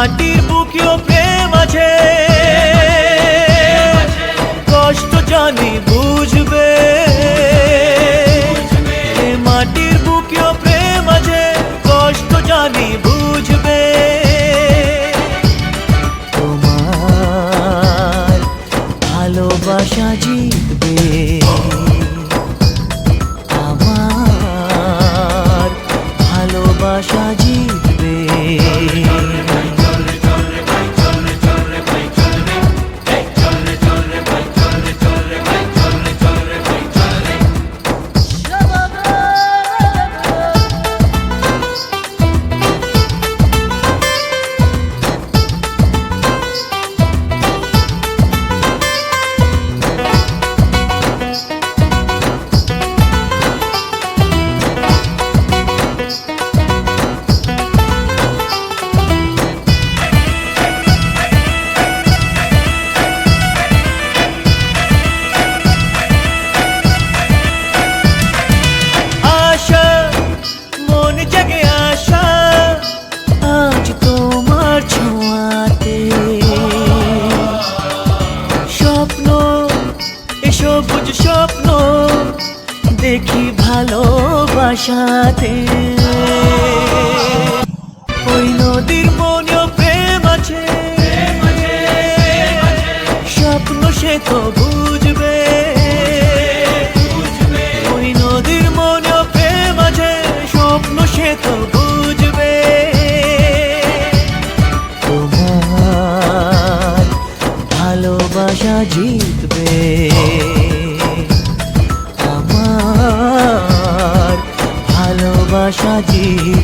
মাটির বুকেও প্রেম আছে। কষ্ট জানি বুঝবে। মাটির বুকেও প্রেম আছে, কষ্ট জানি বুঝবে। তোমার ভালোবাসা জিতবে। সবুজ স্বপ্ন দেখি ভালোবাসাতে। ওই নদীর মনেও প্রেম আছে। স্বপ্ন সে তো বুঝবে। ওই নদীর মনেও প্রেম আছে, স্বপ্ন সে তো বুঝবে। তোমার ভালোবাসা জিতবে। allí.